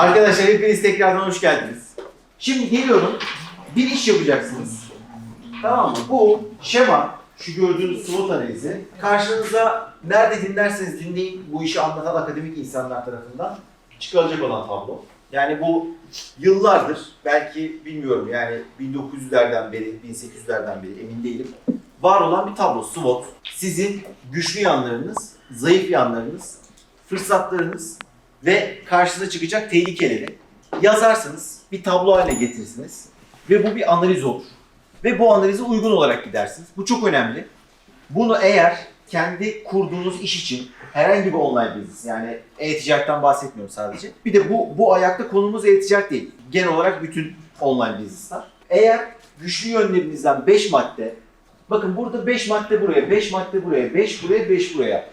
Arkadaşlar hepiniz tekrardan hoş geldiniz. Şimdi geliyorum. Bir iş yapacaksınız. Tamam mı? Bu şema, şu gördüğünüz SWOT analizi. Karşınıza nerede dinlerseniz dinleyin bu işi anlatan akademik insanlar tarafından çıkarılacak olan tablo. Yani bu yıllardır belki bilmiyorum yani 1900'lerden beri, 1800'lerden beri emin değilim. Var olan bir tablo SWOT. Sizin güçlü yanlarınız, zayıf yanlarınız, fırsatlarınız ve karşınıza çıkacak tehlikeleri yazarsınız, bir tablo haline getirirsiniz ve bu bir analiz olur. Ve bu analize uygun olarak gidersiniz. Bu çok önemli. Bunu eğer kendi kurduğunuz iş için herhangi bir online business yani e-ticaretten bahsetmiyorum sadece. Bir de bu bu ayakta konumuz e-ticaret değil. Genel olarak bütün online business'lar. Eğer güçlü yönlerinizden 5 madde bakın burada 5 madde buraya, 5 madde buraya, 5 buraya, 5 buraya.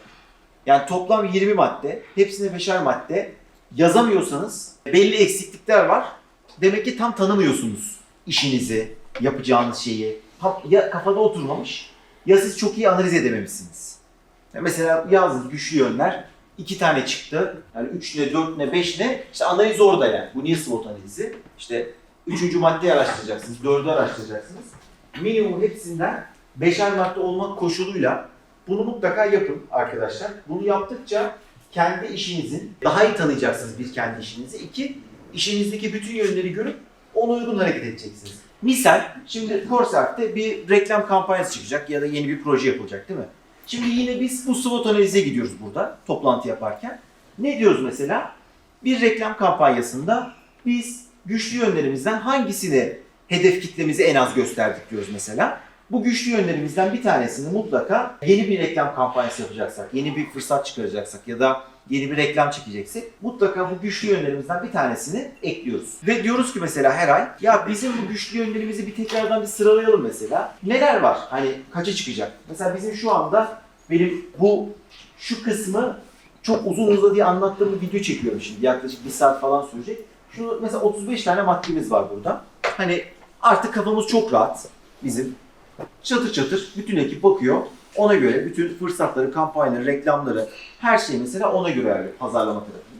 Yani toplam 20 madde, hepsine beşer madde yazamıyorsanız belli eksiklikler var. Demek ki tam tanımıyorsunuz işinizi, yapacağınız şeyi. Ya kafada oturmamış ya siz çok iyi analiz edememişsiniz. Ya mesela yazdınız güçlü yönler, iki tane çıktı. Yani üç ne, dört ne, beş ne? İşte analiz orada yani. Bu niye SWOT analizi? İşte üçüncü maddeyi araştıracaksınız, dördü araştıracaksınız. Minimum hepsinden beşer madde olmak koşuluyla bunu mutlaka yapın arkadaşlar. Bunu yaptıkça kendi işinizin daha iyi tanıyacaksınız bir kendi işinizi. İki, işinizdeki bütün yönleri görüp ona uygun hareket edeceksiniz. Misal, şimdi Corsair'de bir reklam kampanyası çıkacak ya da yeni bir proje yapılacak değil mi? Şimdi yine biz bu SWOT analize gidiyoruz burada toplantı yaparken. Ne diyoruz mesela? Bir reklam kampanyasında biz güçlü yönlerimizden hangisini hedef kitlemizi en az gösterdik diyoruz mesela. Bu güçlü yönlerimizden bir tanesini mutlaka yeni bir reklam kampanyası yapacaksak, yeni bir fırsat çıkaracaksak ya da yeni bir reklam çekeceksek mutlaka bu güçlü yönlerimizden bir tanesini ekliyoruz. Ve diyoruz ki mesela her ay ya bizim bu güçlü yönlerimizi bir tekrardan bir sıralayalım mesela. Neler var? Hani kaça çıkacak? Mesela bizim şu anda benim bu şu kısmı çok uzun uzadı anlattığım bir video çekiyorum şimdi. Yaklaşık bir saat falan sürecek. Şu mesela 35 tane maddemiz var burada. Hani artık kafamız çok rahat bizim. Çatır çatır bütün ekip bakıyor. Ona göre bütün fırsatları, kampanyaları, reklamları, her şey mesela ona göre pazarlama tarafını.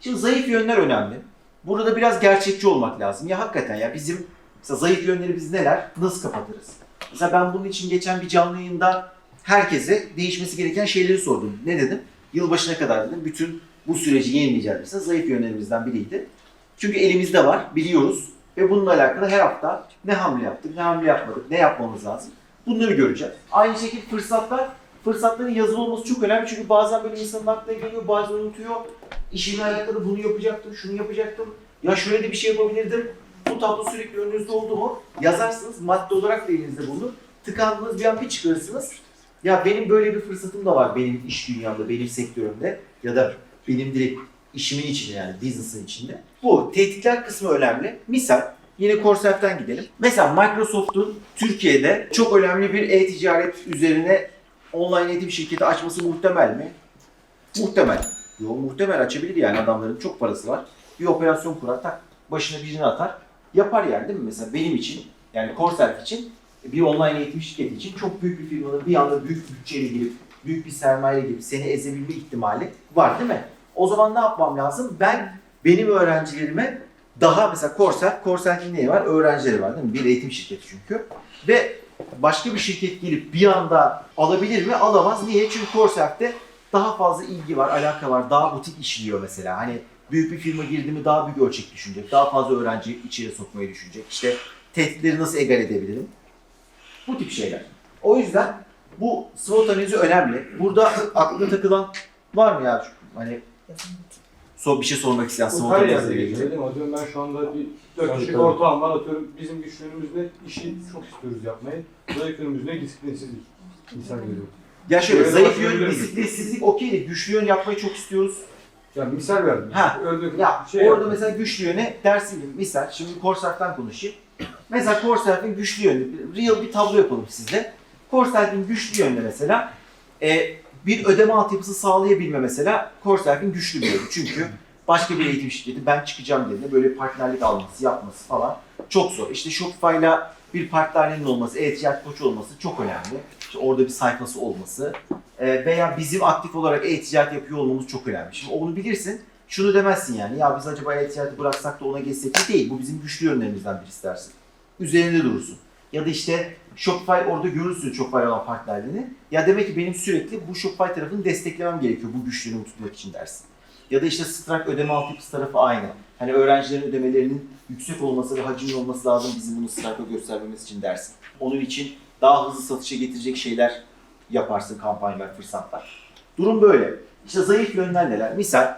Şimdi zayıf yönler önemli. Burada da biraz gerçekçi olmak lazım. Ya hakikaten ya bizim mesela zayıf yönlerimiz neler? Nasıl kapatırız? Mesela ben bunun için geçen bir canlı yayında herkese değişmesi gereken şeyleri sordum. Ne dedim? Yılbaşına kadar dedim bütün bu süreci yenileyeceğiz mesela zayıf yönlerimizden biriydi. Çünkü elimizde var, biliyoruz ve bununla alakalı her hafta ne hamle yaptık, ne hamle yapmadık, ne yapmamız lazım. Bunları göreceğiz. Aynı şekilde fırsatlar, fırsatların yazılı olması çok önemli çünkü bazen böyle insanın aklına geliyor, bazen unutuyor. İşimle alakalı bunu yapacaktım, şunu yapacaktım. Ya şöyle de bir şey yapabilirdim. Bu tablo sürekli önünüzde oldu mu? Yazarsınız, madde olarak da elinizde bulunur. Tıkandınız bir an bir çıkarırsınız. Ya benim böyle bir fırsatım da var benim iş dünyamda, benim sektörümde ya da benim direkt işimin içinde yani business'ın içinde. Bu tehditler kısmı önemli. Misal yine Corsair'den gidelim. Mesela Microsoft'un Türkiye'de çok önemli bir e-ticaret üzerine online eğitim şirketi açması muhtemel mi? Muhtemel. Yok muhtemel açabilir yani adamların çok parası var. Bir operasyon kurar tak başına birini atar. Yapar yani değil mi? Mesela benim için yani Corsair için bir online eğitim şirketi için çok büyük bir firmanın bir anda büyük bütçeyle girip büyük bir sermayeyle girip seni ezebilme ihtimali var değil mi? O zaman ne yapmam lazım? Ben benim öğrencilerime daha mesela Corsair, Corsair'in neyi var? Öğrencileri var değil mi? Bir eğitim şirketi çünkü. Ve başka bir şirket gelip bir anda alabilir mi? Alamaz. Niye? Çünkü Corsair'de daha fazla ilgi var, alaka var. Daha butik işliyor mesela. Hani büyük bir firma girdi mi daha büyük ölçek düşünecek. Daha fazla öğrenci içeri sokmayı düşünecek. İşte tehditleri nasıl egal edebilirim? Bu tip şeyler. O yüzden bu SWOT analizi önemli. Burada aklına takılan var mı ya? Hani so bir şey sormak isteyen her analizi yerde değil mi? Atıyorum ben şu anda bir 4 Tabii, kişilik tabii. ortağım var atıyorum bizim güçlüğümüz ne? İşi çok istiyoruz yapmayı. Zayıf yönümüz ne? Disiplinsizlik. İnsan görüyor. Ya şöyle zayıf bakabilir yön, disiplinsizlik okey de güçlü yön yapmayı çok istiyoruz. Yani misal verdim. Ha, Öldük. Ya şey orada mesela güçlü yöne dersin gibi misal şimdi Corsair'dan konuşayım. Mesela Corsair'in güçlü yönü real bir tablo yapalım sizle. Corsair'in güçlü yönü mesela e, bir ödeme altyapısı sağlayabilme mesela Corsair'in güçlü bir yönü. Çünkü başka bir eğitim şirketi ben çıkacağım dediğinde böyle partnerlik alması yapması falan çok zor. İşte Shopify'la bir partnerliğinin olması, e-ticaret koçu olması çok önemli. İşte orada bir sayfası olması e, veya bizim aktif olarak e-ticaret yapıyor olmamız çok önemli. Şimdi onu bilirsin. şunu demezsin yani ya biz acaba e-ticareti bıraksak da ona geçsek mi? değil. Bu bizim güçlü yönlerimizden birisi dersin. Üzerinde durursun. Ya da işte Shopify orada görürsün Shopify olan partnerliğini. Ya demek ki benim sürekli bu Shopify tarafını desteklemem gerekiyor bu güçlüğünü tutmak için dersin. Ya da işte Stripe ödeme altyapısı tarafı aynı. Hani öğrencilerin ödemelerinin yüksek olması ve hacimli olması lazım bizim bunu Stripe'a göstermemiz için dersin. Onun için daha hızlı satışa getirecek şeyler yaparsın kampanyalar, fırsatlar. Durum böyle. İşte zayıf yönler neler? Misal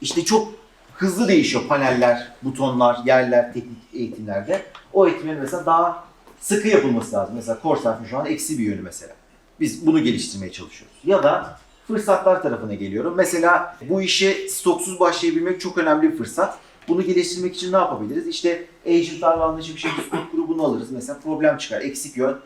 işte çok hızlı değişiyor paneller, butonlar, yerler, teknik eğitimlerde. O eğitimlerin mesela daha sıkı yapılması lazım. Mesela Core Surf'ın şu an eksi bir yönü mesela. Biz bunu geliştirmeye çalışıyoruz. Ya da fırsatlar tarafına geliyorum. Mesela bu işe stoksuz başlayabilmek çok önemli bir fırsat. Bunu geliştirmek için ne yapabiliriz? İşte agentlarla anlaşıp şey Discord grubunu alırız. Mesela problem çıkar. Eksik yön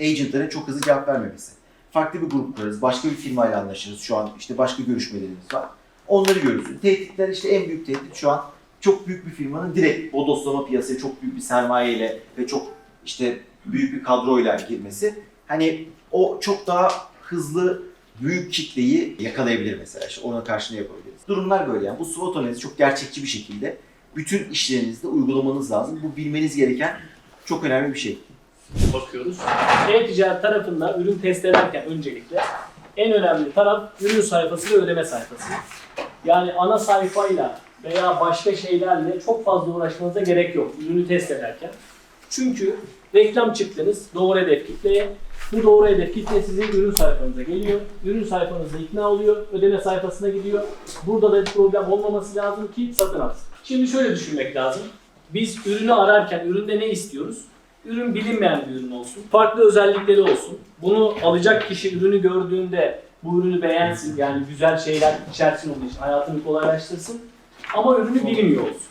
agentların çok hızlı cevap vermemesi. Farklı bir grup kurarız. Başka bir firmayla anlaşırız. Şu an işte başka görüşmelerimiz var. Onları görürsün. Tehditler işte en büyük tehdit şu an çok büyük bir firmanın direkt bodoslama piyasaya çok büyük bir sermayeyle ve çok işte büyük bir kadroyla girmesi. Hani o çok daha hızlı büyük kitleyi yakalayabilir mesela. İşte ona karşı ne yapabiliriz? Durumlar böyle yani. Bu SWOT analizi çok gerçekçi bir şekilde bütün işlerinizde uygulamanız lazım. Bu bilmeniz gereken çok önemli bir şey. bakıyoruz. E-ticaret tarafında ürün test ederken öncelikle en önemli taraf ürün sayfası ve ödeme sayfası. Yani ana sayfayla veya başka şeylerle çok fazla uğraşmanıza gerek yok ürünü test ederken. Çünkü reklam çıktınız doğru hedef kitleye. Bu doğru hedef kitle sizin ürün sayfanıza geliyor. Ürün sayfanızda ikna oluyor. Ödeme sayfasına gidiyor. Burada da bir problem olmaması lazım ki satın alsın. Şimdi şöyle düşünmek lazım. Biz ürünü ararken üründe ne istiyoruz? Ürün bilinmeyen bir ürün olsun. Farklı özellikleri olsun. Bunu alacak kişi ürünü gördüğünde bu ürünü beğensin. Yani güzel şeyler içersin onun için. Hayatını kolaylaştırsın. Ama ürünü bilmiyor olsun.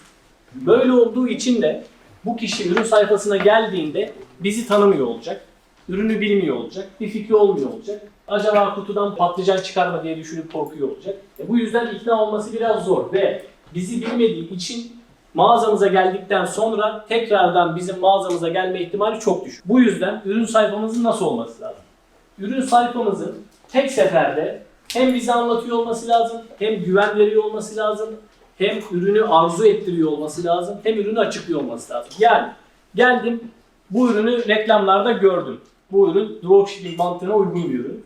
Böyle olduğu için de bu kişi ürün sayfasına geldiğinde bizi tanımıyor olacak. Ürünü bilmiyor olacak. Bir fikri olmuyor olacak. Acaba kutudan patlıcan çıkar mı diye düşünüp korkuyor olacak. E bu yüzden ikna olması biraz zor ve bizi bilmediği için mağazamıza geldikten sonra tekrardan bizim mağazamıza gelme ihtimali çok düşük. Bu yüzden ürün sayfamızın nasıl olması lazım? Ürün sayfamızın tek seferde hem bize anlatıyor olması lazım, hem güven veriyor olması lazım, hem ürünü arzu ettiriyor olması lazım, hem ürünü açıklıyor olması lazım. Yani geldim bu ürünü reklamlarda gördüm. Bu ürün dropshipping mantığına uygun bir ürün.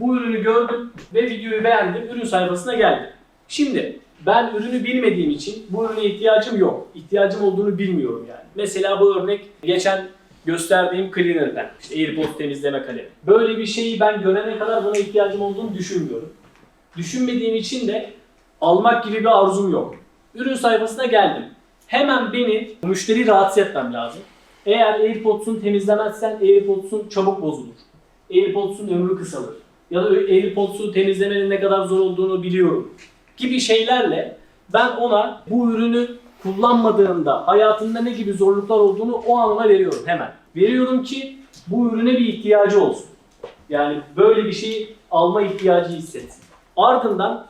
Bu ürünü gördüm ve videoyu beğendim, ürün sayfasına geldim. Şimdi ben ürünü bilmediğim için bu ürüne ihtiyacım yok. İhtiyacım olduğunu bilmiyorum yani. Mesela bu örnek geçen gösterdiğim cleaner'den. İşte AirPods temizleme kalemi. Böyle bir şeyi ben görene kadar buna ihtiyacım olduğunu düşünmüyorum. Düşünmediğim için de almak gibi bir arzum yok. Ürün sayfasına geldim. Hemen beni müşteri rahatsız etmem lazım. Eğer AirPods'un temizlemezsen AirPods'un çabuk bozulur. AirPods'un ömrü kısalır. Ya da AirPods'u temizlemenin ne kadar zor olduğunu biliyorum. Gibi şeylerle ben ona bu ürünü kullanmadığında hayatında ne gibi zorluklar olduğunu o an ona veriyorum hemen. Veriyorum ki bu ürüne bir ihtiyacı olsun. Yani böyle bir şeyi alma ihtiyacı hissetsin. Ardından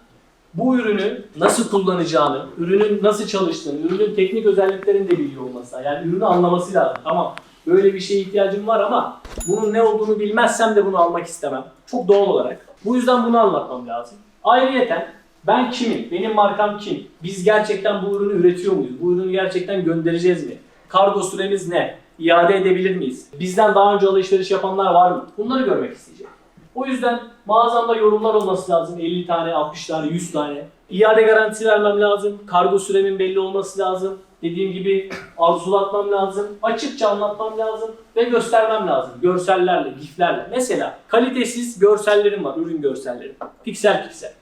bu ürünü nasıl kullanacağını, ürünün nasıl çalıştığını, ürünün teknik özelliklerini de biliyor olması. Yani ürünü anlaması lazım. Tamam böyle bir şeye ihtiyacım var ama bunun ne olduğunu bilmezsem de bunu almak istemem. Çok doğal olarak. Bu yüzden bunu anlatmam lazım. Ayrıyeten ben kimim? Benim markam kim? Biz gerçekten bu ürünü üretiyor muyuz? Bu ürünü gerçekten göndereceğiz mi? Kargo süremiz ne? İade edebilir miyiz? Bizden daha önce alışveriş yapanlar var mı? Bunları görmek isteyeceğim. O yüzden mağazamda yorumlar olması lazım. 50 tane, 60 tane, 100 tane. İade garantisi vermem lazım. Kargo süremin belli olması lazım. Dediğim gibi arzulatmam lazım. Açıkça anlatmam lazım. Ve göstermem lazım. Görsellerle, giflerle. Mesela kalitesiz görsellerim var. Ürün görselleri. Piksel piksel.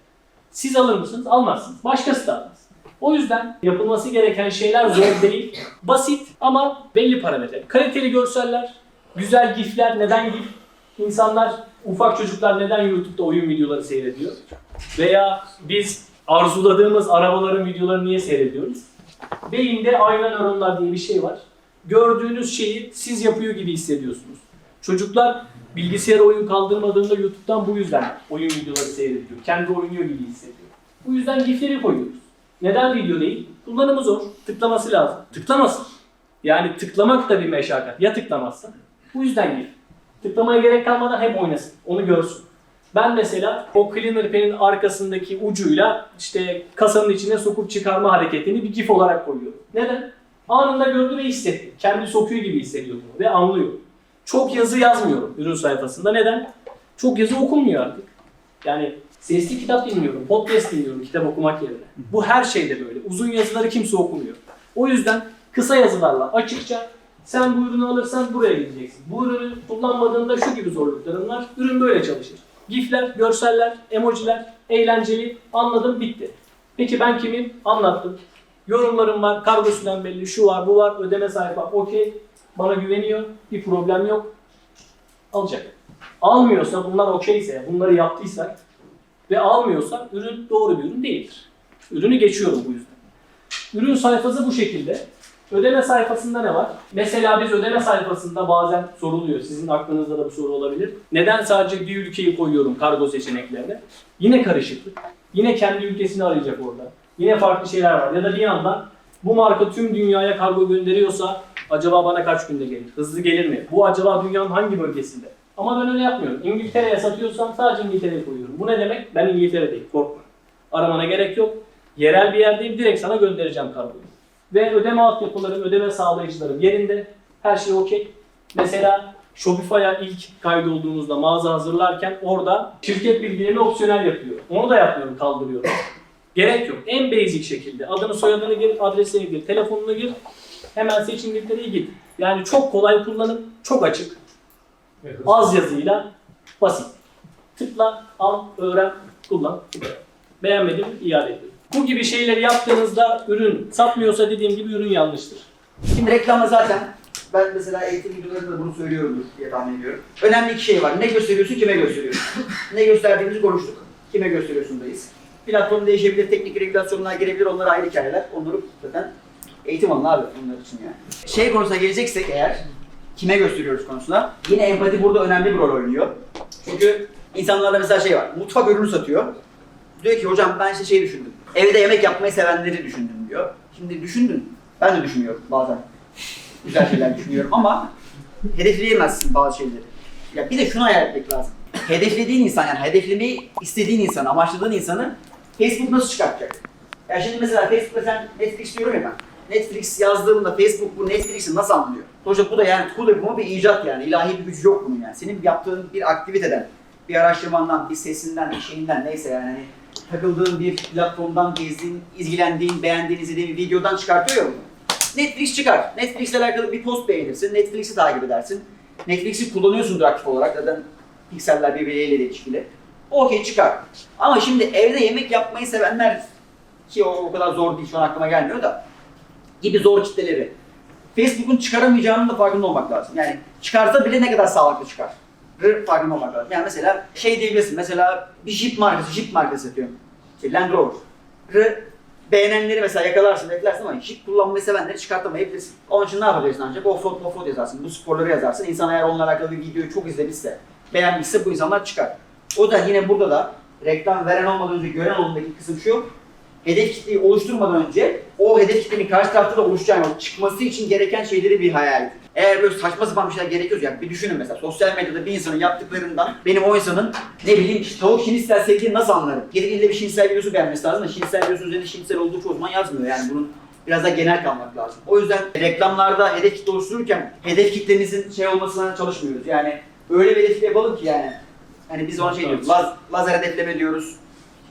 Siz alır mısınız? Almazsınız. Başkası da almaz. O yüzden yapılması gereken şeyler zor değil. Basit ama belli parametre. Kaliteli görseller, güzel gifler. Neden gif? İnsanlar, ufak çocuklar neden YouTube'da oyun videoları seyrediyor? Veya biz arzuladığımız arabaların videolarını niye seyrediyoruz? Beyinde ayna nöronlar diye bir şey var. Gördüğünüz şeyi siz yapıyor gibi hissediyorsunuz. Çocuklar bilgisayara oyun kaldırmadığında YouTube'dan bu yüzden oyun videoları seyrediyor. Kendi oynuyor gibi hissediyor. Bu yüzden gifleri koyuyoruz. Neden video değil? Kullanımı zor. Tıklaması lazım. Tıklamasın. Yani tıklamak da bir meşakkat. Ya tıklamazsa? Bu yüzden gif. Tıklamaya gerek kalmadan hep oynasın. Onu görsün. Ben mesela o cleaner pen'in arkasındaki ucuyla işte kasanın içine sokup çıkarma hareketini bir gif olarak koyuyorum. Neden? Anında gördü ve hissetti. Kendi sokuyor gibi hissediyor bunu ve anlıyor. Çok yazı yazmıyorum ürün sayfasında. Neden? Çok yazı okunmuyor artık. Yani sesli kitap dinliyorum, podcast dinliyorum kitap okumak yerine. Bu her şeyde böyle. Uzun yazıları kimse okumuyor. O yüzden kısa yazılarla açıkça sen bu ürünü alırsan buraya gideceksin. Bu ürünü kullanmadığında şu gibi zorlukların var. Ürün böyle çalışır. Gifler, görseller, emojiler, eğlenceli, anladım, bitti. Peki ben kimim? Anlattım. Yorumlarım var, kargosundan belli, şu var, bu var, ödeme sayfa, okey. Bana güveniyor, bir problem yok. Alacak. Almıyorsa, bunlar okeyse, bunları yaptıysak ve almıyorsa ürün doğru bir ürün değildir. Ürünü geçiyorum bu yüzden. Ürün sayfası bu şekilde. Ödeme sayfasında ne var? Mesela biz ödeme sayfasında bazen soruluyor. Sizin aklınızda da bu soru olabilir. Neden sadece bir ülkeyi koyuyorum kargo seçeneklerine? Yine karışıklık. Yine kendi ülkesini arayacak orada. Yine farklı şeyler var. Ya da bir yandan bu marka tüm dünyaya kargo gönderiyorsa acaba bana kaç günde gelir? Hızlı gelir mi? Bu acaba dünyanın hangi bölgesinde? Ama ben öyle yapmıyorum. İngiltere'ye satıyorsam sadece İngiltere'ye koyuyorum. Bu ne demek? Ben İngiltere'deyim. Korkma. Aramana gerek yok. Yerel bir yerdeyim. Direkt sana göndereceğim kargoyu. Ve ödeme altyapılarım, ödeme sağlayıcılarım yerinde. Her şey okey. Mesela Shopify'a ilk kaydolduğunuzda mağaza hazırlarken orada şirket bilgilerini opsiyonel yapıyor. Onu da yapmıyorum, kaldırıyorum. Gerek yok. En basic şekilde adını soyadını gir, adresini gir, telefonunu gir. Hemen seç İngiltere'ye git. Yani çok kolay kullanım, çok açık. Evet. Az yazıyla basit. Tıkla, al, öğren, kullan. Beğenmedim, iade ediyorum. Bu gibi şeyleri yaptığınızda ürün satmıyorsa dediğim gibi ürün yanlıştır. Şimdi reklamda zaten ben mesela eğitim videolarında bunu söylüyorumdur diye tahmin ediyorum. Önemli iki şey var. Ne gösteriyorsun, kime gösteriyorsun? ne gösterdiğimizi konuştuk. Kime gösteriyorsundayız. Platform değişebilir, teknik regülasyonlar girebilir, onlar ayrı hikayeler. Onları zaten eğitim alın abi onlar için yani. Şey konusuna geleceksek eğer, kime gösteriyoruz konusuna, yine empati burada önemli bir rol oynuyor. Çünkü insanlarla mesela şey var, mutfak ürünü satıyor. Diyor ki hocam ben işte şey düşündüm. Evde yemek yapmayı sevenleri düşündüm diyor. Şimdi düşündün. Ben de düşünüyorum bazen. Güzel şeyler düşünüyorum ama hedefleyemezsin bazı şeyleri. Ya bir de şunu hayal etmek lazım. Hedeflediğin insan yani hedeflemeyi istediğin insan, amaçladığın insanı Facebook nasıl çıkartacak? Ya şimdi mesela Facebook'ta sen Netflix diyorum ya ben. Netflix yazdığımda Facebook bu Netflix'i nasıl anlıyor? Sonuçta bu da yani kul yapımı bir icat yani. İlahi bir gücü yok bunun yani. Senin yaptığın bir aktiviteden, bir araştırmandan, bir sesinden, bir şeyinden neyse yani hani takıldığın bir platformdan gezdiğin, ilgilendiğin, beğendiğin, izlediğin bir videodan çıkartıyor ya bunu. Netflix çıkar. Netflix'le alakalı bir post beğenirsin. Netflix'i takip edersin. Netflix'i kullanıyorsundur aktif olarak. Zaten pikseller birbirleriyle ilişkili. Okey çıkar. Ama şimdi evde yemek yapmayı sevenler ki o, o kadar zor değil şu an aklıma gelmiyor da gibi zor kitleleri. Facebook'un çıkaramayacağının da farkında olmak lazım. Yani çıkarsa bile ne kadar sağlıklı çıkar. Farkında olmak lazım. Yani mesela şey diyebilirsin. Mesela bir Jeep markası, Jeep markası satıyorum. İşte Land Rover. Beğenenleri mesela yakalarsın, beklersin ama Jeep kullanmayı sevenleri çıkartamayabilirsin. Onun için ne yapabilirsin ancak? Offroad, offroad yazarsın. Bu sporları yazarsın. İnsan eğer onunla alakalı bir videoyu çok izlemişse, beğenmişse bu insanlar çıkar. O da yine burada da reklam veren olmadan önce gören olumdaki kısım şu. Hedef kitleyi oluşturmadan önce o hedef kitlenin karşı tarafta da oluşacağını, çıkması için gereken şeyleri bir hayal edin. Eğer böyle saçma sapan bir şeyler gerekiyorsa yani bir düşünün mesela sosyal medyada bir insanın yaptıklarından benim o insanın ne bileyim işte tavuk şinistel sevdiğini nasıl anlarım? Gidip ille bir şinistel videosu beğenmesi lazım da şinistel videosu üzerinde şinistel olduğu çoğu zaman yazmıyor yani bunun biraz daha genel kalmak lazım. O yüzden reklamlarda hedef kitle oluştururken hedef kitlenizin şey olmasına çalışmıyoruz. Yani öyle bir hedef kitle yapalım ki yani. Hani biz ona şey diyoruz, laz, lazer hedefleme diyoruz,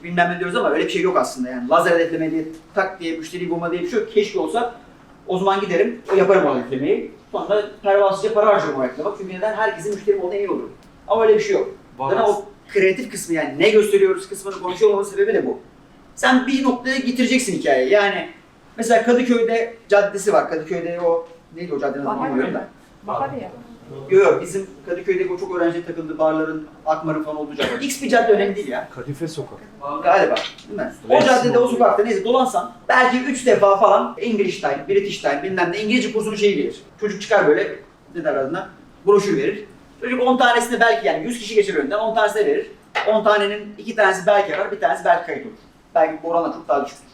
bilmem ne diyoruz ama öyle bir şey yok aslında yani. Lazer hedefleme diye, tak diye, müşteri bulma diye bir şey yok. Keşke olsa o zaman giderim, yaparım o hedeflemeyi. Sonra pervasızca para harcarım o reklama. Çünkü neden? Herkesin müşterim olduğuna emin olurum. Ama öyle bir şey yok. Zaten o kreatif kısmı yani ne gösteriyoruz kısmını konuşuyor olmanın sebebi de bu. Sen bir noktaya getireceksin hikayeyi. Yani mesela Kadıköy'de caddesi var. Kadıköy'de o neydi o caddenin adını bilmiyorum da. Bahar ya. Yok yok bizim Kadıköy'deki o çok öğrenci takıldığı barların, Akmar'ın falan olduğu cadde. X bir cadde önemli değil ya. Kadife Sokak. Galiba. Değil mi? O caddede o sokakta neyse dolansan belki 3 defa falan English Time, British Time bilmem ne İngilizce kursunun şeyi gelir. Çocuk çıkar böyle ne der adına broşür verir. Çocuk 10 tanesini belki yani 100 kişi geçer önünden 10 tanesine verir. 10 tanenin 2 tanesi belki arar, bir tanesi belki kayıt olur. Belki bu oranla çok daha düşüktür.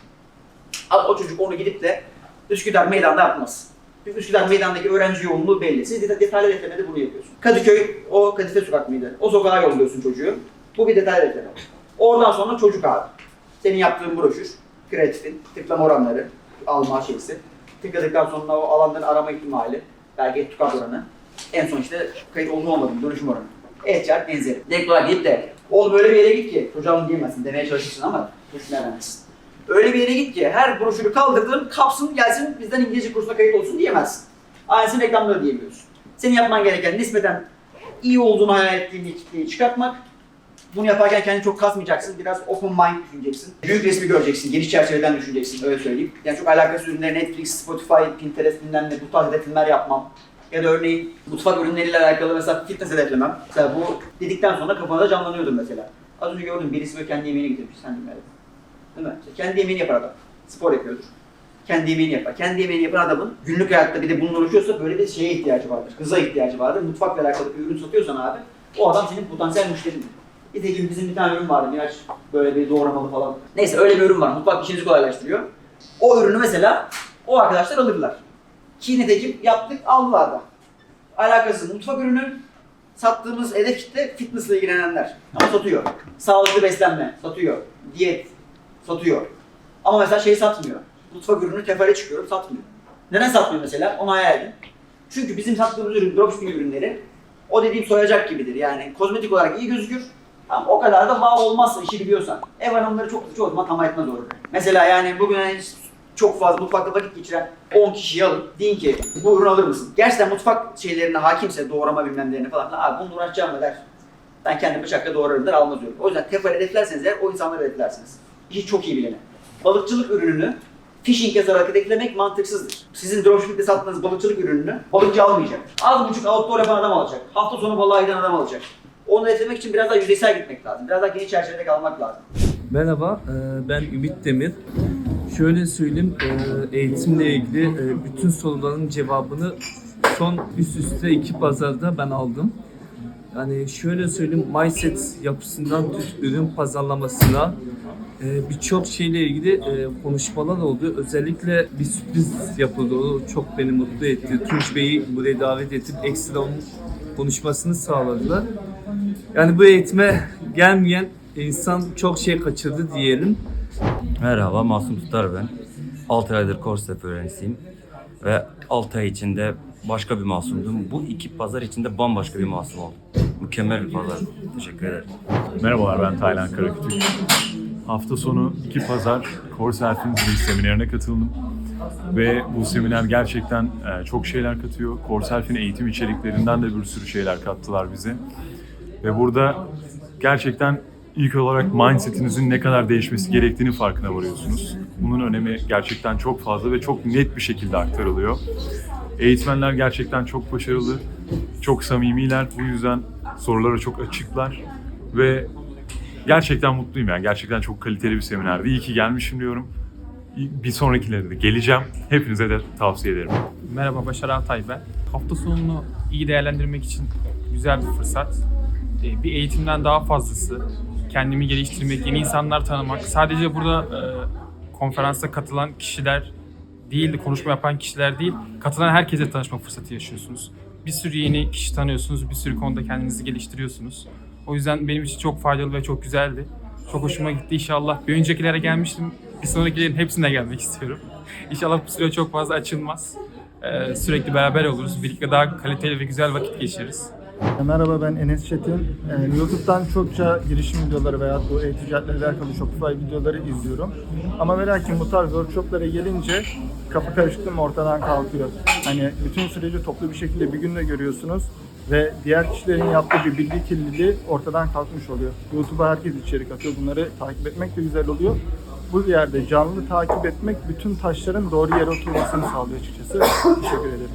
Ama o çocuk onu gidip de Üsküdar meydanda yapmaz. Üsküdar meydandaki öğrenci yoğunluğu belli. Siz de detaylı hedeflemede bunu yapıyorsun. Kadıköy, o Kadife sokak mıydı? O sokağa yolluyorsun çocuğu. Bu bir detay reklamı. Oradan sonra çocuk abi. Senin yaptığın broşür, kreatifin, tıklama oranları, alma şeysi. Tıkladıktan sonra o alanların arama ihtimali, belki tukat oranı. En son işte kayıt oldu olmadı dönüşüm oranı. E-ticaret benzeri. Direkt olarak git de, oğlum öyle bir yere git ki, çocuğa bunu diyemezsin, demeye çalışırsın ama düşünemezsin. Öyle bir yere git ki her broşürü kaldırdın, kapsın gelsin bizden İngilizce kursuna kayıt olsun diyemezsin. Aynısını reklamda diyemiyorsun. Senin yapman gereken nispeten iyi olduğunu hayal ettiğin kitleyi çıkartmak. Bunu yaparken kendini çok kasmayacaksın. Biraz open mind düşüneceksin. Büyük resmi göreceksin. Geniş çerçeveden düşüneceksin. Öyle söyleyeyim. Yani çok alakasız ürünler Netflix, Spotify, Pinterest bilmem ne bu tarz hedefler yapmam. Ya da örneğin mutfak ürünleriyle alakalı mesela fitness hedeflemem. Mesela bu dedikten sonra kafada canlanıyordur mesela. Az önce gördüm birisi böyle kendi yemeğini getirmiş. Sen evet. Değil mi? Kendi yemeğini yapar adam. Spor yapıyordur. Kendi yemeğini yapar. Kendi yemeğini yapan adamın günlük hayatta bir de bununla uğraşıyorsa böyle bir şeye ihtiyacı vardır. Hıza ihtiyacı vardır. Mutfakla alakalı bir ürün satıyorsan abi o adam senin potansiyel müşterin. Nitekim bizim bir tane ürün vardı Miraç böyle bir doğramalı falan. Neyse öyle bir ürün var. Mutfak işinizi kolaylaştırıyor. O ürünü mesela o arkadaşlar alırlar. Ki nitekim yaptık aldılar da. Alakasız mutfak ürünü sattığımız hedef kitle fitnessle ilgilenenler. Ama satıyor. Sağlıklı beslenme satıyor. Diyet satıyor. Ama mesela şey satmıyor. Mutfak ürünü tefere çıkıyor satmıyor. Neden satmıyor mesela? Onu hayal edin. Çünkü bizim sattığımız ürün, dropshipping ürünleri o dediğim soyacak gibidir. Yani kozmetik olarak iyi gözükür. Ama o kadar da bağ olmazsa işi biliyorsan. Ev hanımları çok çoğu zaman tamam etmez olur. Mesela yani bugün hani çok fazla mutfakta vakit geçiren 10 kişiyi alın. Deyin ki bu ürünü alır mısın? Gerçekten mutfak şeylerine hakimse doğrama bilmem nelerine falan. Abi bununla uğraşacağım mı der. Ben kendi bıçakla doğrarım der almaz diyorum. O yüzden tefal hedeflerseniz eğer o insanları hedeflersiniz. İşi çok iyi bilene. Balıkçılık ürününü phishing yazarak hedeflemek mantıksızdır. Sizin dropshipping'de sattığınız balıkçılık ürününü balıkçı almayacak. Az buçuk outdoor yapan adam alacak. Hafta sonu balığa giden adam alacak. Onu hedeflemek için biraz daha yüzeysel gitmek lazım. Biraz daha geniş çerçevede kalmak lazım. Merhaba, e, ben Ümit Demir. Şöyle söyleyeyim, e, eğitimle ilgili e, bütün soruların cevabını son üst üste iki pazarda ben aldım. Yani şöyle söyleyeyim, mindset yapısından tut ürün pazarlamasına birçok şeyle ilgili e, konuşmalar oldu. Özellikle bir sürpriz yapıldı. O çok beni mutlu etti. Tunç Bey'i buraya davet edip ekstra onun konuşmasını sağladılar. Yani bu eğitime gelmeyen insan çok şey kaçırdı diyelim. Merhaba, Masum Tutar ben. 6 aydır Korsep öğrencisiyim. Ve 6 ay içinde başka bir masumdum. Bu iki pazar içinde bambaşka bir masum oldum. Mükemmel bir pazar. Teşekkür ederim. Merhabalar ben Taylan Karakütük. Hafta sonu iki pazar Coursera'nın bir seminerine katıldım. Ve bu seminer gerçekten e, çok şeyler katıyor. Coursera'nın eğitim içeriklerinden de bir sürü şeyler kattılar bize. Ve burada gerçekten ilk olarak mindsetinizin ne kadar değişmesi gerektiğini farkına varıyorsunuz. Bunun önemi gerçekten çok fazla ve çok net bir şekilde aktarılıyor. Eğitmenler gerçekten çok başarılı, çok samimiler. Bu yüzden sorulara çok açıklar ve gerçekten mutluyum yani. Gerçekten çok kaliteli bir seminerdi. İyi ki gelmişim diyorum. Bir sonrakilere de geleceğim. Hepinize de tavsiye ederim. Merhaba Başar Altay ben. Hafta sonunu iyi değerlendirmek için güzel bir fırsat. Ee, Bir eğitimden daha fazlası. Kendimi geliştirmek, yeni insanlar tanımak. Sadece burada e, konferansa katılan kişiler değil, konuşma yapan kişiler değil, katılan herkese tanışma fırsatı yaşıyorsunuz. Bir sürü yeni kişi tanıyorsunuz, bir sürü konuda kendinizi geliştiriyorsunuz. O yüzden benim için çok faydalı ve çok güzeldi. Çok hoşuma gitti inşallah. Bir öncekilere gelmiştim, bir sonrakilerin hepsine gelmek istiyorum. İnşallah bu süre çok fazla açılmaz. Ee, sürekli beraber oluruz. Birlikte daha kaliteli ve güzel vakit geçiririz. Merhaba ben Enes Çetin. Ee, YouTube'dan çokça girişim videoları veya bu e-ticaretle alakalı Shopify videoları izliyorum. Ama ve bu tarz workshoplara gelince kafa karışıklığım ortadan kalkıyor. Hani bütün süreci toplu bir şekilde bir günde görüyorsunuz ve diğer kişilerin yaptığı bir bilgi kirliliği ortadan kalkmış oluyor. YouTube'a herkes içerik atıyor. Bunları takip etmek de güzel oluyor. Bu yerde canlı takip etmek bütün taşların doğru yere oturmasını sağlıyor açıkçası. Teşekkür ederim.